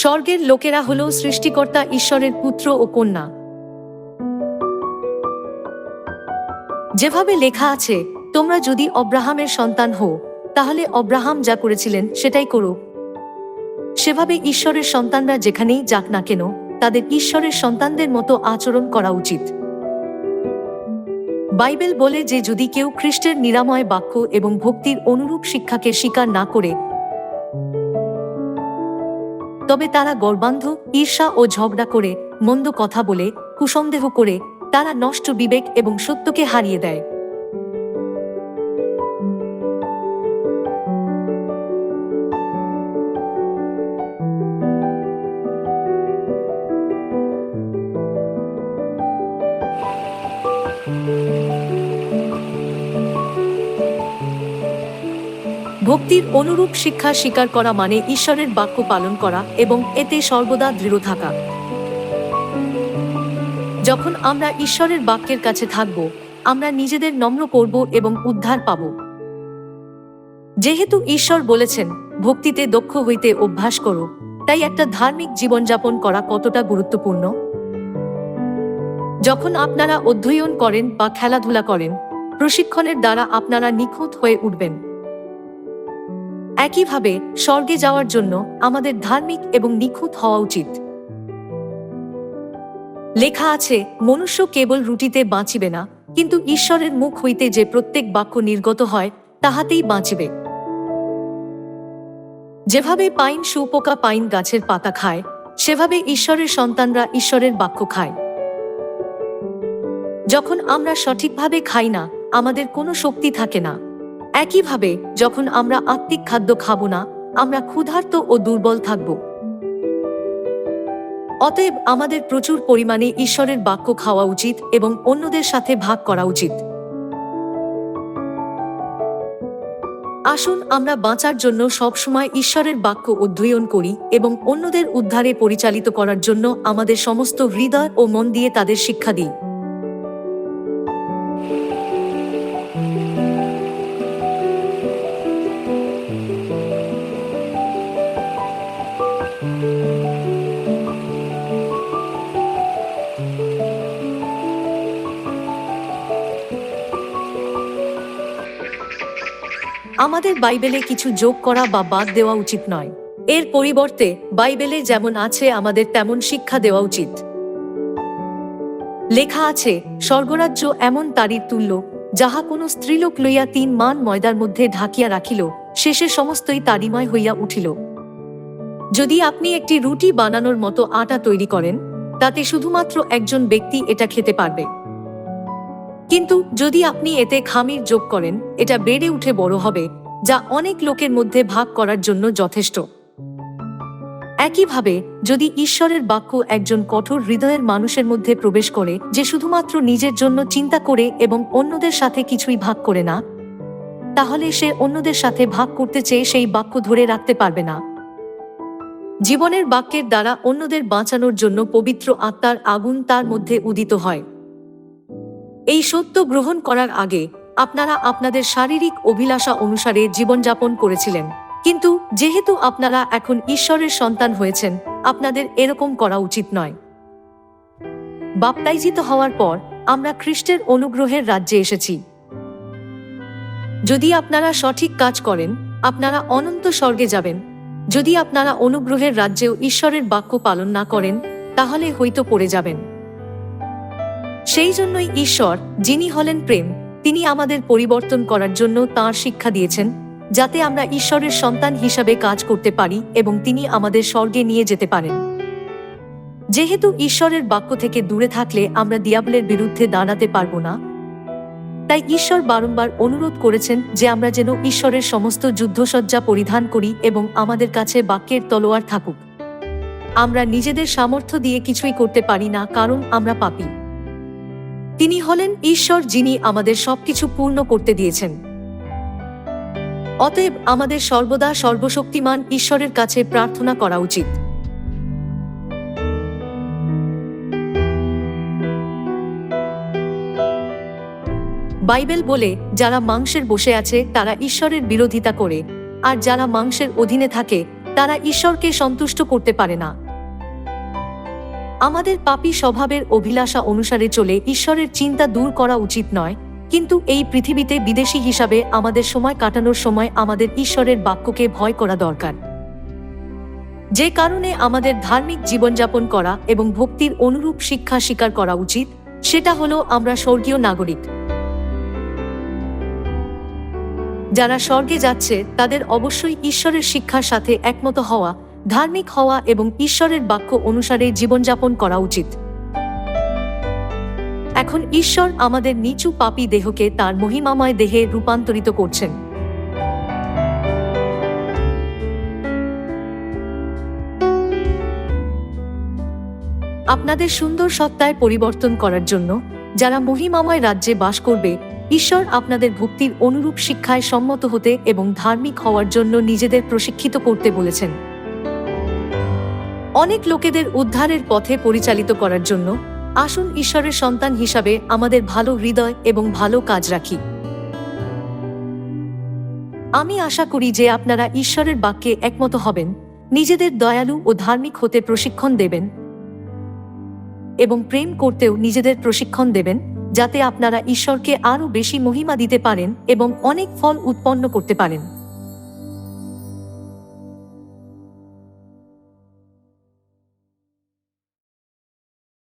স্বর্গের লোকেরা হল সৃষ্টিকর্তা, ঈশ্বরের পুত্র ও কন্যা। যেভাবে লেখা আছে, তোমরা যদি অব্রাহামের সন্তান হও, তাহলে অব্রাহাম যা করেছিলেন সেটাই করো। সেভাবে ঈশ্বরের সন্তানরা যেখানেই যাক না কেন, তাদের ঈশ্বরের সন্তানদের মতো আচরণ করা উচিত। বাইবেল বলে যে যদি কেউ খ্রিস্টের নিরাময় বাক্য এবং ভক্তির অনুরূপ শিক্ষাকে স্বীকার না করে তবে তারা গর্বান্ধ, ঈর্ষা ও ঝগড়া করে, মন্দ কথা বলে, কুসন্দেহ করে, তারা নষ্ট বিবেক এবং সত্যকে হারিয়ে দেয়। ভক্তির অনুরূপ শিক্ষা স্বীকার করা মানে ঈশ্বরের বাক্য পালন করা এবং এতে সর্বদা দৃঢ় থাকা। যখন আমরা ঈশ্বরের বাক্যের কাছে থাকব, আমরা নিজেদের নম্র করব এবং উদ্ধার পাব। যেহেতু ঈশ্বর বলেছেন, ভক্তিতে দক্ষ হইতে অভ্যাস করো, তাই একটা ধার্মিক জীবনযাপন করা কতটা গুরুত্বপূর্ণ? যখন আপনারা অধ্যয়ন করেন বা খেলাধুলা করেন, প্রশিক্ষণের দ্বারা আপনারা নিখুঁত হয়ে উঠবেন। একইভাবে স্বর্গে যাওয়ার জন্য আমাদের ধার্মিক এবং নিখুঁত হওয়া উচিত। লেখা আছে, মনুষ্য কেবল রুটিতে বাঁচিবে না, কিন্তু ঈশ্বরের মুখ হইতে যে প্রত্যেক বাক্য নির্গত হয়, তাহাতেই বাঁচিবে। যেভাবে পাইন সুপোকা পাইন গাছের পাতা খায়, সেভাবে ঈশ্বরের সন্তানরা ঈশ্বরের বাক্য খায়। যখন আমরা সঠিকভাবে খাই না, আমাদের কোনো শক্তি থাকে না। একইভাবে, যখন আমরা আত্মিক খাদ্য খাব না, আমরা ক্ষুধার্ত ও দুর্বল থাকব। অতএব আমাদের প্রচুর পরিমাণে ঈশ্বরের বাক্য খাওয়া উচিত এবং অন্যদের সাথে ভাগ করা উচিত। আসুন আমরা বাঁচার জন্য সবসময় ঈশ্বরের বাক্য অধ্যয়ন করি এবং অন্যদের উদ্ধারে পরিচালিত করার জন্য আমাদের সমস্ত হৃদয় ও মন দিয়ে তাদের শিক্ষা দিই। আমাদের বাইবেলে কিছু যোগ করা বা বাদ দেওয়া উচিত নয়। এর পরিবর্তে বাইবেলে যেমন আছে, আমাদের তেমন শিক্ষা দেওয়া উচিত। লেখা আছে, স্বর্গরাজ্য এমন তারির তুল্য, যাহা কোনো স্ত্রীলোক লইয়া তিন মান ময়দার মধ্যে ঢাকিয়া রাখিল, শেষে সমস্তই তারিময় হইয়া উঠিল। যদি আপনি একটি রুটি বানানোর মতো আটা তৈরি করেন, তাতে শুধুমাত্র একজন ব্যক্তি এটা খেতে পারবে। কিন্তু যদি আপনি এতে খামির যোগ করেন, এটা বেড়ে উঠে বড় হবে, যা অনেক লোকের মধ্যে ভাগ করার জন্য যথেষ্ট। একইভাবে, যদি ঈশ্বরের বাক্য একজন কঠোর হৃদয়ের মানুষের মধ্যে প্রবেশ করে, যে শুধুমাত্র নিজের জন্য চিন্তা করে এবং অন্যদের সাথে কিছুই ভাগ করে না, তাহলে সে অন্যদের সাথে ভাগ করতে চেয়ে সেই বাক্য ধরে রাখতে পারবে না। জীবনের বাক্যের দ্বারা অন্যদের বাঁচানোর জন্য পবিত্র আত্মার আগুন তার মধ্যে উদিত হয়। এই সত্য গ্রহণ করার আগে আপনারা আপনাদের শারীরিক অভিলাষা অনুসারে জীবনযাপন করেছিলেন। কিন্তু যেহেতু আপনারা এখন ঈশ্বরের সন্তান হয়েছেন, আপনাদের এরকম করা উচিত নয়। বাপ্তাইজিত হওয়ার পর আমরা খ্রিস্টের অনুগ্রহের রাজ্যে এসেছি। যদি আপনারা সঠিক কাজ করেন, আপনারা অনন্ত স্বর্গে যাবেন। যদি আপনারা অনুগ্রহের রাজ্যেও ঈশ্বরের বাক্য পালন না করেন, তাহলে হয়তো পড়ে যাবেন। সেই জন্যই ঈশ্বর, যিনি হলেন প্রেম, তিনি আমাদের পরিবর্তন করার জন্য তাঁর শিক্ষা দিয়েছেন, যাতে আমরা ঈশ্বরের সন্তান হিসাবে কাজ করতে পারি এবং তিনি আমাদের স্বর্গে নিয়ে যেতে পারেন। যেহেতু ঈশ্বরের বাক্য থেকে দূরে থাকলে আমরা দিয়াবলের বিরুদ্ধে দাঁড়াতে পারব না, তাই ঈশ্বর বারংবার অনুরোধ করেছেন যে আমরা যেন ঈশ্বরের সমস্ত যুদ্ধসজ্জা পরিধান করি এবং আমাদের কাছে বাক্যের তলোয়ার থাকুক। আমরা নিজেদের সামর্থ্য দিয়ে কিছুই করতে পারি না, কারণ আমরা পাপী। তিনি হলেন ঈশ্বর যিনি আমাদের সবকিছু পূর্ণ করতে দিয়েছেন। অতএব আমাদের সর্বদা সর্বশক্তিমান ঈশ্বরের কাছে প্রার্থনা করা উচিত। বাইবেল বলে, যারা মাংসের বসে আছে, তারা ঈশ্বরের বিরোধিতা করে, আর যারা মাংসের অধীনে থাকে, তারা ঈশ্বরকে সন্তুষ্ট করতে পারে না। আমাদের পাপী স্বভাবের অভিলাষা অনুসারে চলে ঈশ্বরের চিন্তা দূর করা উচিত নয়, কিন্তু এই পৃথিবীতে বিদেশি হিসাবে আমাদের সময় কাটানোর সময় আমাদের ঈশ্বরের বাক্যকে ভয় করা দরকার। যে কারণে আমাদের ধার্মিক জীবনযাপন করা এবং ভক্তির অনুরূপ শিক্ষা স্বীকার করা উচিত, সেটা হলো আমরা স্বর্গীয় নাগরিক। যারা স্বর্গে যাচ্ছে, তাদের অবশ্যই ঈশ্বরের শিক্ষার সাথে একমত হওয়া ধার্মিক হওয়া এবং ঈশ্বরের বাক্য অনুসারে জীবনযাপন করা উচিত। এখন ঈশ্বর আমাদের নিচু পাপী দেহকে তার মহিমাময় দেহে রূপান্তরিত করছেন। আপনাদের সুন্দর সত্তায় পরিবর্তন করার জন্য যারা মহিমাময় রাজ্যে বাস করবে, ঈশ্বর আপনাদের ভক্তির অনুরূপ শিক্ষায় সম্মত হতে এবং ধার্মিক হওয়ার জন্য নিজেদের প্রশিক্ষিত করতে বলেছেন। অনেক লোকেদের উদ্ধারের পথে পরিচালিত করার জন্য আসুন ঈশ্বরের সন্তান হিসাবে আমাদের ভালো হৃদয় এবং ভালো কাজ রাখি। আমি আশা করি যে আপনারা ঈশ্বরের বাক্যে একমত হবেন, নিজেদের দয়ালু ও ধার্মিক হতে প্রশিক্ষণ দেবেন এবং প্রেম করতেও নিজেদের প্রশিক্ষণ দেবেন, যাতে আপনারা ঈশ্বরকে আরও বেশি মহিমা দিতে পারেন এবং অনেক ফল উৎপন্ন করতে পারেন।